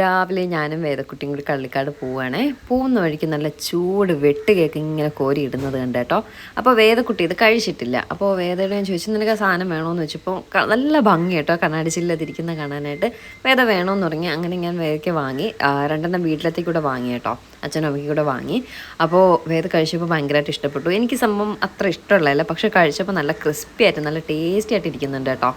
രാവിലെ ഞാനും വേദക്കുട്ടിയും കൂടി കള്ളിക്കാട് പോവുകയാണേ. പോകുന്ന വഴിക്ക് നല്ല ചൂട് വെട്ട് കേക്ക് ഇങ്ങനെ കോരി ഇടുന്നത് കണ്ട് കേട്ടോ. അപ്പോൾ വേദക്കുട്ടി ഇത് കഴിച്ചിട്ടില്ല. അപ്പോൾ വേദയുടെ ഞാൻ ചോദിച്ചു നിനക്ക് ആ സാധനം വേണമെന്ന് വെച്ചപ്പോൾ നല്ല ഭംഗി കേട്ടോ കണ്ണാടി ചില്ലതിരിക്കുന്ന കാണാനായിട്ട്. വേദ വേണമെന്ന് തുടങ്ങി അങ്ങനെ ഞാൻ വേദയ്ക്ക് വാങ്ങി. രണ്ടെണ്ണം വീട്ടിലത്തേക്ക് കൂടെ വാങ്ങി കേട്ടോ. അച്ഛനും അമ്മയ്ക്ക് കൂടെ വാങ്ങി. അപ്പോൾ വേദ കഴിച്ചപ്പോൾ ഭയങ്കരമായിട്ട് ഇഷ്ടപ്പെട്ടു. എനിക്ക് സംഭവം അത്ര ഇഷ്ടമുള്ളതല്ല. പക്ഷേ കഴിച്ചപ്പോൾ നല്ല ക്രിസ്പി ആയിട്ട് നല്ല ടേസ്റ്റി ആയിട്ട് ഇരിക്കുന്നുണ്ട് കേട്ടോ.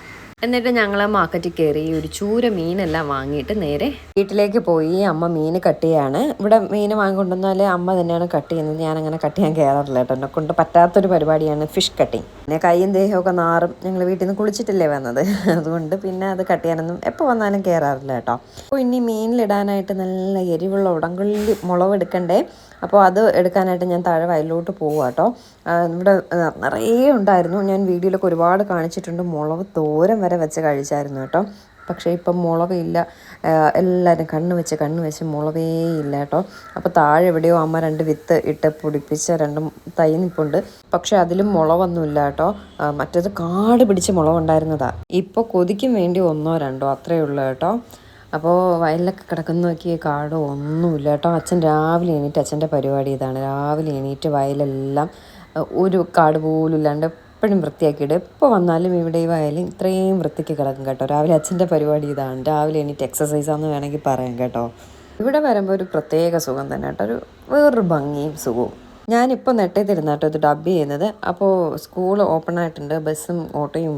എന്നിട്ട് ഞങ്ങൾ മാർക്കറ്റിൽ കയറി ഒരു ചൂര മീനെല്ലാം വാങ്ങിയിട്ട് നേരെ വീട്ടിലേക്ക് പോയി. അമ്മ മീൻ കട്ട് ചെയ്യാണ്. ഇവിടെ മീൻ വാങ്ങിക്കൊണ്ടുവന്നാൽ അമ്മ തന്നെയാണ് കട്ട് ചെയ്യുന്നത്. ഞാൻ അങ്ങനെ കട്ട് ചെയ്യാൻ കയറാറില്ല കേട്ടോ. എന്നെ കൊണ്ട് പറ്റാത്തൊരു പരിപാടിയാണ് ഫിഷ് കട്ടിങ് പിന്നെ കൈയും ദേഹമൊക്കെ നാറും ഞങ്ങൾ വീട്ടിൽ നിന്ന് കുളിച്ചിട്ടില്ലേ വന്നത്. അതുകൊണ്ട് പിന്നെ അത് കട്ട് ചെയ്യാനൊന്നും എപ്പോൾ വന്നാലും കയറാറില്ല കേട്ടോ. അപ്പോൾ ഇനി മീനിലിടാനായിട്ട് നല്ല എരിവുള്ള ഉടങ്കുള്ളി മുളവ് എടുക്കണ്ടേ? അപ്പോൾ അത് എടുക്കാനായിട്ട് ഞാൻ താഴെ വയലിലോട്ട് പോവുക കേട്ടോ. ഇവിടെ നിറയെ ഉണ്ടായിരുന്നു. ഞാൻ വീഡിയോയിലൊക്കെ ഒരുപാട് കാണിച്ചിട്ടുണ്ട്. മുളവ് തോരൻ വരെ വെച്ച് കഴിച്ചായിരുന്നു കേട്ടോ. പക്ഷേ ഇപ്പം മുളകില്ല. ആ, എല്ലാവരും കണ്ണ് വെച്ച് കണ്ണ് വെച്ച് മുളകേ ഇല്ല കേട്ടോ. അപ്പോൾ താഴെ എവിടെയോ അമ്മ രണ്ട് വിത്ത് ഇട്ട് പൊടിപ്പിച്ച രണ്ടും തൈ നിപ്പുണ്ട്. പക്ഷേ അതിലും മുളകൊന്നുമില്ല കേട്ടോ. മറ്റേത് കാട് പിടിച്ച് മുളകുണ്ടായിരുന്നതാ ഇപ്പോൾ കൊതിക്കും വേണ്ടി ഒന്നോ രണ്ടോ അത്രയേ ഉള്ളൂ കേട്ടോ. അപ്പോൾ വയലിലൊക്കെ കിടക്കുന്ന നോക്കിയ കാടോ ഒന്നുമില്ല കേട്ടോ. അച്ഛൻ രാവിലെ എണീറ്റ് അച്ഛന്റെ പരിപാടി ഇതാണ്. രാവിലെ എണീറ്റ് വയലെല്ലാം ഒരു കാട് പോലും ഇല്ലാണ്ട് എപ്പോഴും വൃത്തിയാക്കിയിട്ട് എപ്പോൾ വന്നാലും ഇവിടെ ആയാലും ഇത്രയും വൃത്തിക്ക് കിടക്കും കേട്ടോ. രാവിലെ അച്ഛന്റെ പരിപാടി ഇതാണ്. രാവിലെ എണീറ്റ് എക്സസൈസാന്ന് വേണമെങ്കിൽ പറയാം കേട്ടോ. ഇവിടെ വരുമ്പോൾ ഒരു പ്രത്യേക സുഖം തന്നെ കേട്ടോ. ഒരു വേറൊരു ഭംഗിയും സുഖവും. ഞാനിപ്പോൾ നെട്ടേത്തിരുന്ന കേട്ടോ ഇത് ഡബ് ചെയ്യുന്നത്. അപ്പോൾ സ്കൂൾ ഓപ്പൺ ആയിട്ടുണ്ട്. ബസ്സും ഓട്ടോയും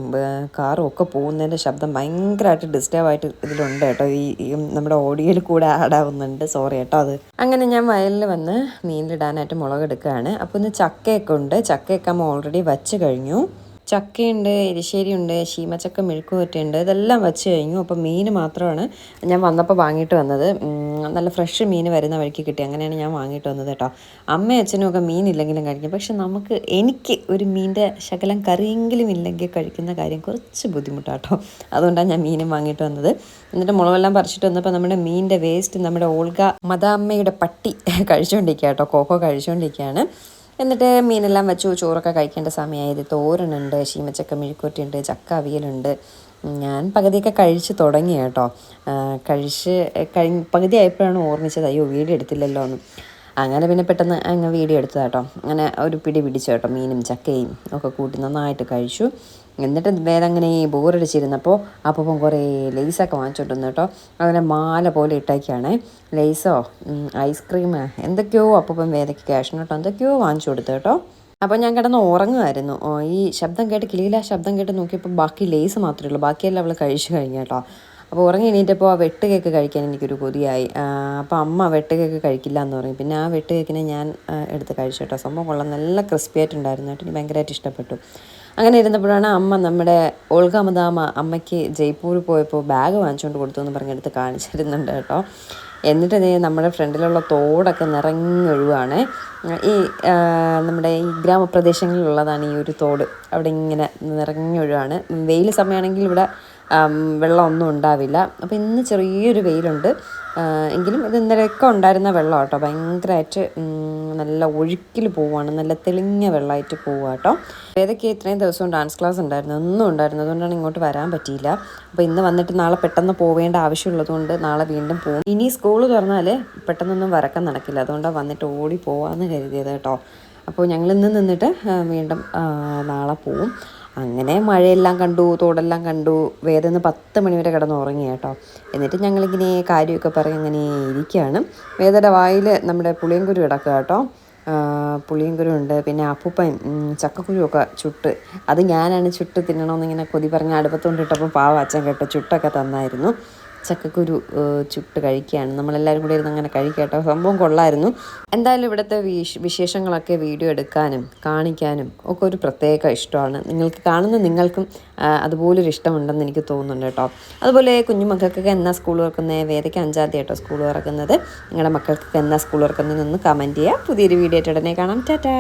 കാറും ഒക്കെ പോകുന്നതിന്റെ ശബ്ദം ഭയങ്കരമായിട്ട് ഡിസ്റ്റർബ് ആയിട്ട് ഇതിലുണ്ട് കേട്ടോ ഈ നമ്മുടെ ഓഡിയോയിൽ കൂടെ ആഡ് ആവുന്നുണ്ട്. സോറി കേട്ടോ അത്. അങ്ങനെ ഞാൻ വയലിൽ വന്ന് മീനിലിടാനായിട്ട് മുളക് എടുക്കുകയാണ് അപ്പോൾ ഇന്ന് ചക്കയൊക്കെ ഉണ്ട്. ചക്കയൊക്കെ നമ്മൾ ഓൾറെഡി വച്ച് കഴിഞ്ഞു. ചക്കയുണ്ട് എരിശ്ശേരിയുണ്ട് ശീമച്ചക്ക മെഴുക്കുവറ്റുണ്ട് ഇതെല്ലാം വെച്ച് കഴിഞ്ഞു. അപ്പം മീൻ മാത്രമാണ് ഞാൻ വന്നപ്പോൾ വാങ്ങിയിട്ട് വന്നത്. നല്ല ഫ്രഷ് മീൻ വരുന്ന വഴിക്ക് കിട്ടി. അങ്ങനെയാണ് ഞാൻ വാങ്ങിയിട്ട് വന്നത് കേട്ടോ. അമ്മയും അച്ഛനും ഒക്കെ മീൻ ഇല്ലെങ്കിലും കഴിക്കും. പക്ഷെ നമുക്ക് എനിക്ക് ഒരു മീനിന്റെ ശകലം കറിയെങ്കിലും ഇല്ലെങ്കിൽ കഴിക്കുന്ന കാര്യം കുറച്ച് ബുദ്ധിമുട്ടാട്ടോ അതുകൊണ്ടാണ് ഞാൻ മീനും വാങ്ങിയിട്ട് വന്നത്. എന്നിട്ട് മുളകെല്ലാം പറിച്ചിട്ട് വന്നപ്പോൾ നമ്മുടെ മീനിന്റെ വേസ്റ്റ് നമ്മുടെ ഓൾഗ മദാമ്മയുടെ പട്ടി കഴിച്ചുകൊണ്ടിരിക്കുക കേട്ടോ. കോക്കോ കഴിച്ചുകൊണ്ടിരിക്കുകയാണ്. എന്നിട്ട് മീനെല്ലാം വെച്ചു ചോറൊക്കെ കഴിക്കേണ്ട സമയമായത് തോരനുണ്ട് ശീമച്ചക്ക മെഴുക്കുവറ്റിയുണ്ട് ചക്ക അവിയലുണ്ട്. ഞാൻ പകുതിയൊക്കെ കഴിച്ച് തുടങ്ങി കേട്ടോ. കഴിച്ച് കഴി പകുതി ആയപ്പോഴാണ് ഓർമ്മിച്ചത് അയ്യോ വീഡിയോ എടുത്തില്ലല്ലോ എന്ന് അങ്ങനെ പിന്നെ പെട്ടെന്ന് അങ്ങ് വീഡിയോ എടുത്തു കേട്ടോ അങ്ങനെ ഒരു പിടി പിടിച്ചു കേട്ടോ മീനും ചക്കയും ഒക്കെ കൂട്ടി നന്നായിട്ട് കഴിച്ചു. എന്നിട്ട് വേറെ അങ്ങനെ ബോറടിച്ചിരുന്നപ്പോൾ അപ്പം കുറേ ലേസൊക്കെ വാങ്ങിച്ചോണ്ട് വന്നു കേട്ടോ അങ്ങനെ മാല പോലെ ഇട്ടേക്കാണേ. ലേസോ? ഐസ്ക്രീം എന്തൊക്കെയോ അപ്പം വേദയ്ക്ക് കേട്ടോ എന്തൊക്കെയോ വാങ്ങിച്ചു കൊടുത്തു കേട്ടോ അപ്പോൾ ഞാൻ കിടന്ന് ഉറങ്ങുമായിരുന്നു ഈ ശബ്ദം കേട്ട് കിളിയിലാ ശബ്ദം കേട്ട് നോക്കിയപ്പോൾ ബാക്കി ലേസ് മാത്രമേ ഉള്ളൂ. ബാക്കിയെല്ലാം അവൾ കഴിച്ചു കഴിഞ്ഞു കേട്ടോ അപ്പോൾ ഉറങ്ങി എണീറ്റപ്പോൾ ആ വെട്ട് കേക്ക് കഴിക്കാൻ എനിക്കൊരു കൊതിയായി. അപ്പോൾ അമ്മ വെട്ട് കേക്ക് കഴിക്കില്ല എന്ന് പറഞ്ഞു. പിന്നെ ആ വെട്ട് കേക്കിനെ ഞാൻ എടുത്ത് കഴിച്ചു കേട്ടോ. സംഭവം കൊള്ളാം. നല്ല ക്രിസ്പി ആയിട്ടുണ്ടായിരുന്നു കേട്ടോ. എനിക്ക് ഭയങ്കരമായിട്ട് ഇഷ്ടപ്പെട്ടു. അങ്ങനെ ഇരുന്നപ്പോഴാണ് അമ്മ നമ്മുടെ ഓൾഗാമദാമ അമ്മയ്ക്ക് ജയ്പൂർ പോയപ്പോൾ ബാഗ് വാങ്ങിച്ചുകൊണ്ട് കൊടുത്തു എന്ന് പറഞ്ഞെടുത്ത് കാണിച്ചിരുന്നുണ്ട് കേട്ടോ. എന്നിട്ട് നീ നമ്മുടെ ഫ്രണ്ടിലുള്ള തോടൊക്കെ നിറഞ്ഞൊഴുവാണ് ഈ നമ്മുടെ ഈ ഗ്രാമപ്രദേശങ്ങളിലുള്ളതാണ് ഈ ഒരു തോട്. അവിടെ ഇങ്ങനെ നിറഞ്ഞൊഴുവാണ് വെയിൽ സമയമാണെങ്കിൽ ഇവിടെ വെള്ളമൊന്നും ഉണ്ടാവില്ല. അപ്പോൾ ഇന്ന് ചെറിയൊരു വെയിലുണ്ട്. എങ്കിലും ഇത് ഇന്നലെയൊക്കെ ഉണ്ടായിരുന്ന വെള്ളം കേട്ടോ. ഭയങ്കരമായിട്ട് നല്ല ഒഴുക്കിൽ പോവുകയാണ് നല്ല തെളിഞ്ഞ വെള്ളമായിട്ട് പോവുക കേട്ടോ. ഏതൊക്കെ ഇത്രയും ദിവസവും ഡാൻസ് ക്ലാസ് ഉണ്ടായിരുന്നു. ഒന്നും ഉണ്ടായിരുന്നു. അതുകൊണ്ടാണ് ഇങ്ങോട്ട് വരാൻ പറ്റിയില്ല. അപ്പോൾ ഇന്ന് വന്നിട്ട് നാളെ പെട്ടെന്ന് പോവേണ്ട ആവശ്യമുള്ളതുകൊണ്ട് നാളെ വീണ്ടും പോകും ഇനി സ്കൂൾ തുറന്നാൽ പെട്ടെന്നൊന്നും വരക്കാൻ നടക്കില്ല. അതുകൊണ്ടാണ് വന്നിട്ട് ഓടി പോവാമെന്ന് കരുതിയത് കേട്ടോ. അപ്പോൾ ഞങ്ങൾ ഇന്ന് നിന്നിട്ട് വീണ്ടും നാളെ പോവും. അങ്ങനെ മഴയെല്ലാം കണ്ടു തോടെല്ലാം കണ്ടു. വേദന പത്ത് മണിവരെ കിടന്ന് ഉറങ്ങി കേട്ടോ. എന്നിട്ട് ഞങ്ങളിങ്ങനെ കാര്യമൊക്കെ പറഞ്ഞ് ഇങ്ങനെ ഇരിക്കുകയാണ് വേദയുടെ വായിൽ നമ്മുടെ പുളിയങ്കുരു കിടക്കുക കേട്ടോ. പുളിയങ്കുരു ഉണ്ട്. പിന്നെ അപ്പൂപ്പൻ ചക്കക്കുരുമൊക്കെ ചുട്ട്. അത് ഞാനാണ് ചുട്ട് തിന്നണമെന്നിങ്ങനെ കൊതി പറഞ്ഞ് അടുപ്പത്തുകൊണ്ടിട്ടപ്പോൾ പാവ അച്ഛൻ കേട്ടോ ചുട്ടൊക്കെ തന്നായിരുന്നു. ചക്കക്കുരു ചുട്ട് കഴിക്കുകയാണ്. നമ്മളെല്ലാവരും കൂടി ഇരുന്ന് അങ്ങനെ കഴിക്കട്ടോ സംഭവം കൊള്ളായിരുന്നു. എന്തായാലും ഇവിടുത്തെ വിശ് വിശേഷങ്ങളൊക്കെ വീഡിയോ എടുക്കാനും കാണിക്കാനും ഒക്കെ ഒരു പ്രത്യേക ഇഷ്ടമാണ്. നിങ്ങൾക്ക് കാണുന്ന നിങ്ങൾക്കും അതുപോലൊരു ഇഷ്ടമുണ്ടെന്ന് എനിക്ക് തോന്നുന്നുണ്ട് കേട്ടോ. അതുപോലെ കുഞ്ഞുമക്കൾക്കൊക്കെ എന്നാ സ്കൂൾ തുറക്കുന്നത് വേദയ്ക്ക് അഞ്ചാം തീയതി കേട്ടോ സ്കൂൾ തുറക്കുന്നത്. നിങ്ങളുടെ മക്കൾക്കൊക്കെ എന്നാ സ്കൂൾ തുറക്കുന്നതെന്ന് കമന്റ് ചെയ്യുക പുതിയൊരു വീഡിയോ ആയിട്ട് ഉടനെ കാണാം. ടാറ്റാ!